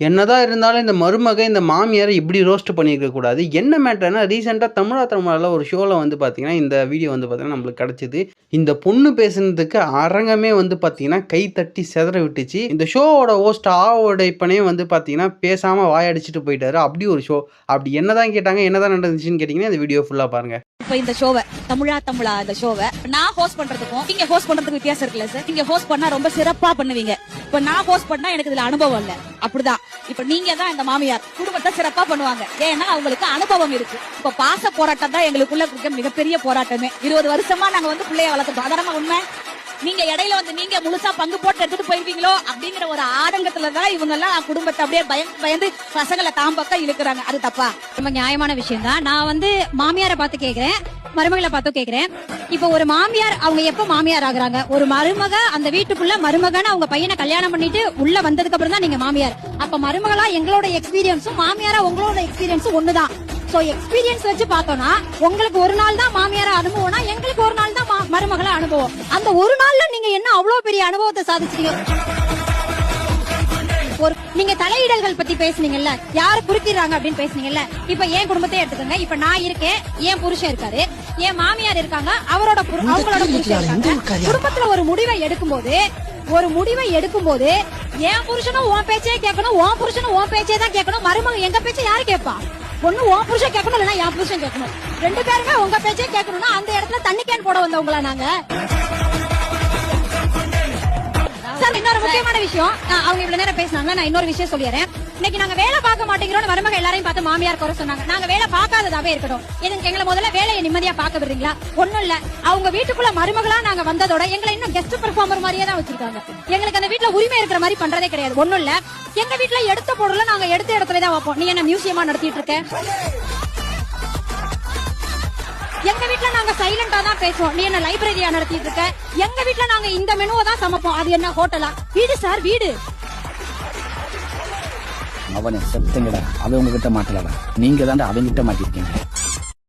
என்னதான் இருந்தாலும் இந்த மருமக இந்த மாமியாரை இப்படி ரோஸ்ட் பண்ணியிருக்க கூடாது. என்ன மேட்டர்னா ரீசெண்டாக தமிழா தமிழில் ஒரு ஷோவில் வந்து பார்த்தீங்கன்னா இந்த வீடியோ வந்து பார்த்தீங்கன்னா நம்மளுக்கு கிடச்சிது. இந்த பொண்ணு பேசுனதுக்கு அரங்கமே வந்து பார்த்தீங்கன்னா கை தட்டி செதற விட்டுச்சு. இந்த ஷோவோட ஹோஸ்ட் ஆவோடைப்பனே வந்து பார்த்தீங்கன்னா பேசாமல் வாயடிச்சிட்டு போயிட்டாரு. அப்படி ஒரு ஷோ அப்படி என்னதான் கேட்டாங்க என்னதான் நடந்துச்சுன்னு கேட்டிங்கன்னா இந்த வீடியோ ஃபுல்லாக பாருங்கள் இப்ப இந்த ஷோவை தமிழா தமிழா இந்த ஷோவை நான் ஹோஸ்ட் பண்றதுக்கும் நீங்க ஹோஸ்ட் பண்றதுக்கு வித்தியாசம் இருக்குல்ல சார் நீங்க ஹோஸ்ட் பண்ணா ரொம்ப சிறப்பா பண்ணுவீங்க. இப்ப நான் ஹோஸ்ட் பண்ணா எனக்கு இதுல அனுபவம் இல்ல. அப்படிதான். இப்ப நீங்க தான் இந்த மாமியார் குடும்பத்தை சிறப்பா பண்ணுவாங்க. ஏன்னா அவங்களுக்கு அனுபவம் இருக்கு. இப்ப பாச போராட்டம் தான் எங்களுக்குள்ள மிகப்பெரிய போராட்டமே. இருபது வருஷமா நாங்க வந்து பிள்ளைய வளர்த்துட்டோம். அதான உண்மை? நீங்க இடையில வந்து நீங்க முழுசா பங்கு போட்டு எடுத்துட்டு போயிருவீங்களோ அப்படிங்கிற ஒரு ஆதங்கத்துல தான் இவங்க எல்லாம் குடும்பத்தை அப்படியே பயந்து பயந்து பசங்களை தாம் பக்கம் இழுக்கிறாங்க. அது தப்பா? ரொம்ப நியாயமான விஷயம் தான் நான் வந்து மாமியாரை பார்த்து கேக்குறேன். மருமகளை பார்த்து கேக்குறேன். இப்போ ஒரு மாமியார் அவங்க எப்ப மாமியார் ஆகுறாங்க? ஒரு மருமக அந்த வீட்டுக்குள்ள மருமகன்னு அவங்க பையனை கல்யாணம் பண்ணிட்டு உள்ள வந்ததுக்கு அப்புறம் தான் நீங்க மாமியார். அப்ப மருமகளா எங்களோட எக்ஸ்பீரியன்ஸும் மாமியாரா உங்களோட எக்ஸ்பீரியன்ஸும் ஒண்ணுதான். சோ எக்ஸ்பீரியன்ஸ் வச்சு பார்த்தோம்னா உங்களுக்கு ஒரு நாள் தான் மாமியார அனுபவம்னா எங்களுக்கு ஒரு நாள் தான் மருமகள அனுபவம். அந்த ஒரு நாள்ல நீங்க என்ன அவ்வளவு பெரிய அனுபவத்தை சாதிச்சீங்க ஒரு நீங்க தலையிடல்கள் பத்தி பேசுனீங்கல்ல யாரு குறுக்கிடுறாங்க அப்படின்னு பேசுனீங்கல்ல இப்ப என் குடும்பத்தை எடுத்துக்கோங்க. இப்ப நான் இருக்கேன் என் புருஷன் இருக்காரு என் மாமியார் இருக்காங்க அவரோட அவங்களோட புருஷன் குடும்பத்துல ஒரு முடிவை எடுக்கும்போது ஒரு முடிவை எடுக்கும்போது என் புருஷனும் உன் பேச்சே கேட்கணும் உன் புருஷனும் உன் பேச்சே தான் கேட்கணும் மருமக எங்க பேச்சை யாரு கேட்பா? ஒண்ணு உன் புருஷன் கேட்கணும் இல்லைன்னா என் புருஷன் கேட்கணும். ரெண்டு பேருமே உங்க பேச்சே கேட்கணும்னா அந்த இடத்துல தண்ணி கேன் போட வந்தவங்களா நாங்க? சார் இன்னொரு முக்கியமான விஷயம். நான் அவங்க இவ்வளவு நேரம் பேசினாங்க நான் இன்னொரு விஷயம் சொல்லிடுறேன். இன்னைக்கு நாங்க வேலை பார்க்க மாட்டேங்கிறோம் மருமக எல்லாரையும் பார்த்து மாமியார் குறை சொன்னாங்க. நாங்க வேலை பார்க்காததாவே இருக்கட்டும். எனக்கு எங்களை முதல்ல வேலையை நிம்மதியா பார்க்க விடுறீங்களா? ஒண்ணும் இல்ல. அவங்க வீட்டுக்குள்ள மருமகளா நாங்க வந்ததோட எங்களை இன்னும் கெஸ்ட் பெர்ஃபார்மர் மாதிரியே தான் வச்சிருக்காங்க. எங்களுக்கு அந்த வீட்டுல உரிமை இருக்கிற மாதிரி பண்றதே கிடையாது. ஒண்ணும் இல்ல. எங்க வீட்டுல எடுத்த பொருளை நாங்க எடுத்த இடத்துல தான் வைப்போம். நீ என்ன மியூசியமா நடத்திட்டு இருக்க? எங்க வீட்ல நாங்க சைலண்டா தான் பேசுவோம். நீ என்ன லைப்ரரியா நடத்திட்டு இருக்க? எங்க வீட்ல நாங்க இந்த மெனுவை தான் சமைப்போம். அது என்ன ஹோட்டலா வீடு சார் வீடு. அவனை செத்துங்கடா அவன் உங்ககிட்ட மாட்டலடா நீங்க தாண்டா அவங்கிட்ட மாட்டிருக்கீங்க.